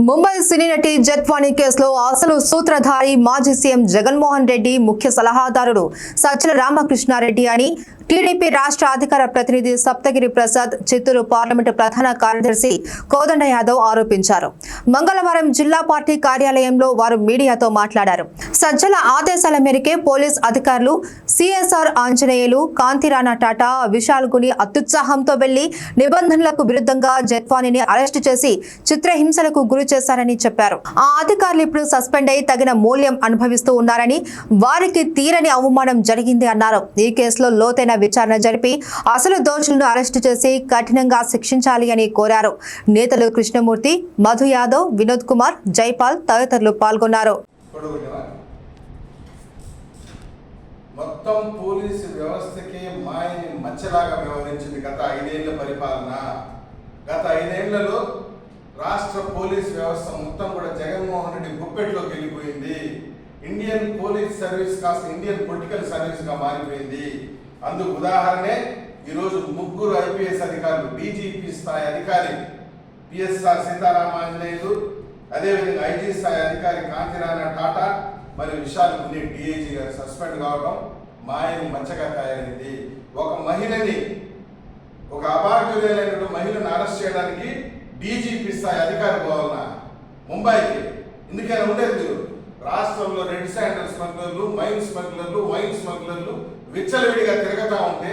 ముంబై సినీ నటి జత్వాణి కేసులో అసలు సూత్రధారి మాజీ సీఎం జగన్మోహన్ రెడ్డి ముఖ్య సలహాదారుడు సజ్జల రామకృష్ణారెడ్డి అని టీడీపీ రాష్ట్ర అధికార ప్రతినిధి సప్తగిరి ప్రసాద్ చిత్తూరు పార్లమెంటు ప్రధాన కార్యదర్శి కోదండ యాదవ్ ఆరోపించారు. మంగళవారం జిల్లా పార్టీ కార్యాలయంలో వారు మీడియాతో మాట్లాడారు. సజ్జల ఆదేశాల మేరకే పోలీస్ అధికారులు సిఎస్ఆర్ ఆంజనేయులు కాంతిరాణా టాటా విశాల్ గుని అత్యుత్సాహంతో వెళ్ళి నిబంధనలకు విరుద్ధంగా జట్వానీని అరెస్టు చేసి చిత్రహింసలకు గురి చేశారని చెప్పారు. ఆ అధికారులు ఇప్పుడు సస్పెండ్ అయి తగిన మూల్యం అనుభవిస్తూ ఉన్నారని వారికి తీరని అవమానం జరిగింది అన్నారు. ఈ కేసులో లోతైన విచారణ జరిపి అసలు దోషులను అరెస్టు చేసి కఠినంగా శిక్షించాలి అని కోరారు. నేతలు కృష్ణమూర్తి మధు యాదవ్ వినోద్ కుమార్ జైపాల్ తదితరులు పాల్గొన్నారు. మొత్తం పోలీసు వ్యవస్థకి మాయని మచ్చలాగా వ్యవహరించింది గత ఐదేళ్ళ పరిపాలన. గత ఐదేళ్ళలో రాష్ట్ర పోలీస్ వ్యవస్థ మొత్తం కూడా జగన్మోహన్ రెడ్డి గుప్పెట్లోకి వెళ్ళిపోయింది. ఇండియన్ పోలీస్ సర్వీస్ కాస్త ఇండియన్ పొలిటికల్ సర్వీస్గా మారిపోయింది. అందుకు ఉదాహరణే ఈరోజు ముగ్గురు ఐపీఎస్ అధికారులు డీజీపీ స్థాయి అధికారి పిఎస్ఆర్ సీతారామాంజనేయులు అదేవిధంగా ఐజీ స్థాయి అధికారి కాంతిరాణ టాటా మరియు విశాల్ ముని డిఐజీ గారు సస్పెండ్ కావడం మాయని మచ్చగా తయారైంది. ఒక మహిళని ఒక అభాగ్యులైనటువంటి మహిళను అరెస్ట్ చేయడానికి డీజీపీ స్థాయి అధికారి పోవాలన్నా ముంబైకి. ఎందుకైనా ఉండేది మీరు? రాష్ట్రంలో రెడ్ శాండల్ స్మగ్లర్లు మైన్ స్మగ్లర్లు వైన్ స్మగ్లర్లు విచ్చలవిడిగా తిరగతా ఉంటే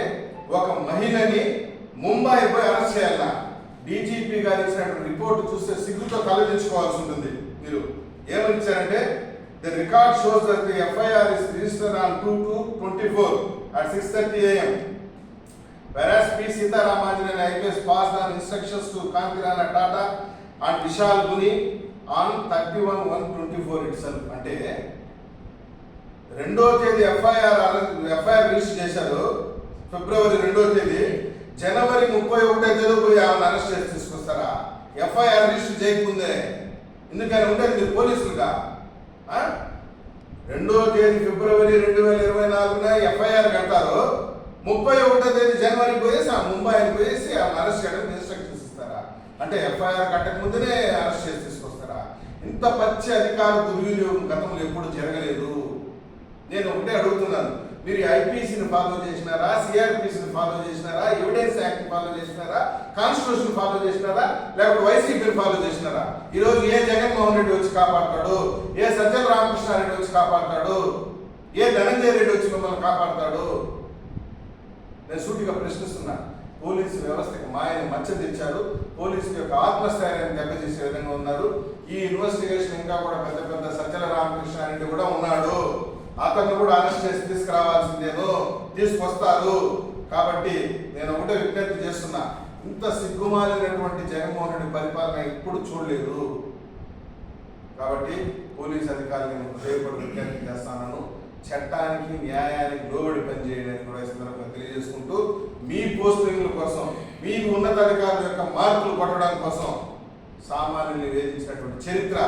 ఒక మహిళని ముంబై పోయి అరెస్ట్ చేయాల డీజీపీ గారు ఇచ్చినటువంటి రిపోర్ట్ చూస్తే సిగ్గుతో తలదించుకోవాల్సి ఉంటుంది మీరు ఏమని ఇచ్చారంటే the record shows that the FIR is registered on two to twenty four at six thirty AM Whereas P. Sitaramanjan IPS passed on instructions to Kantirana Tata and Vishal Guni on 31 124 itself. అంటే రెండో తేదీ FIR FIR register చేశారు. ఫిబ్రవరి రెండో తేదీ. జనవరి ముప్పై ఒకటో తేదీ పోయి ఆమెను అరెస్ట్ చేసి తీసుకొస్తారా? ఎఫ్ఐఆర్ రిజిస్టర్ చేయకముందే. ఎందుకని ఉండేది మీరు పోలీసులుగా. రెండో తేదీ ఫిబ్రవరి రెండు వేల ఇరవై నాలుగున ఎఫ్ఐఆర్ కట్టారు ముప్పై ఒకటో తేదీ జనవరి పోయేసి ఆ ముంబైని పోయేసి ఆమె అరెస్ట్ చేయడానికి ఇన్స్ట్రక్షన్స్ ఇస్తారా? అంటే ఎఫ్ఐఆర్ కట్టక ముందునే అరెస్ట్ చేసి తీసుకొస్తారా ఇంత పచ్చి అధికార దుర్వినియోగం గతంలో ఎప్పుడు జరగలేదు. నేను ఒకటే అడుగుతున్నాను. మీరు ఐపీసీని ఫాలో చేసినారా? సిఆర్పిసిని ఫాలో చేసినారా? ఎవిడెన్స్ యాక్ట్ ఫాలో చేసినారా? కాన్స్టిట్యూషన్ ఫాలో చేసినారా? లేకపోతే వైసీపీని ఫాలో చేసినారా? ఈరోజు ఏ జగన్మోహన్ రెడ్డి వచ్చి కాపాడతాడు? ఏ సజ్జల రామకృష్ణారెడ్డి వచ్చి కాపాడతాడు? ఏ ధనంజయ రెడ్డి వచ్చి మిమ్మల్ని కాపాడతాడు? నేను సూటిగా ప్రశ్నిస్తున్నా. పోలీసు వ్యవస్థకి మాయని మచ్చ తెచ్చారు. పోలీసు యొక్క ఆత్మస్థైర్యాన్ని దెబ్బతీసే విధంగా ఉన్నారు. ఈ ఇన్వెస్టిగేషన్ ఇంకా కూడా పెద్ద పెద్ద సజ్జల రామకృష్ణారెడ్డి కూడా ఉన్నాడు. అతన్ని కూడా అరెస్ట్ చేసి తీసుకురావాల్సిందేను తీసుకొస్తారు. కాబట్టి నేను ఒకటే విజ్ఞప్తి చేస్తున్నా. ఇంత సిగ్గుమాలినటువంటి జగన్మోహన్ రెడ్డి పరిపాలన ఎప్పుడు చూడలేదు. కాబట్టి పోలీస్ అధికారులు నేను హృదయపూర్వక విజ్ఞప్తి చేస్తాను చట్టానికి న్యాయానికి లోబడి పనిచేయడానికి కూడా సందర్భంగా తెలియజేసుకుంటూ మీ పోస్టింగ్ల కోసం మీకు ఉన్నతాధికారుల యొక్క మార్కులు కొట్టడం కోసం సామాన్యుల్ని వేధించినటువంటి చరిత్ర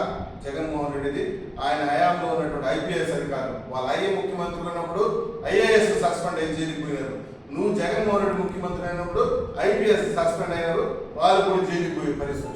జగన్మోహన్ రెడ్డిది. ఆయన హయాంలో ఉన్నటువంటి ఐపీఎస్ అధికారులు. వాళ్ళు అయ్యే ముఖ్యమంత్రులు ఉన్నప్పుడు ఐఏఎస్ సస్పెండ్ అయ్యి జైలుకి పోయినారు. నువ్వు జగన్మోహన్ రెడ్డి ముఖ్యమంత్రి అయినప్పుడు ఐపీఎస్ సస్పెండ్ అయ్యారు వాళ్ళు కూడా జైలుకుపోయే పరిస్థితి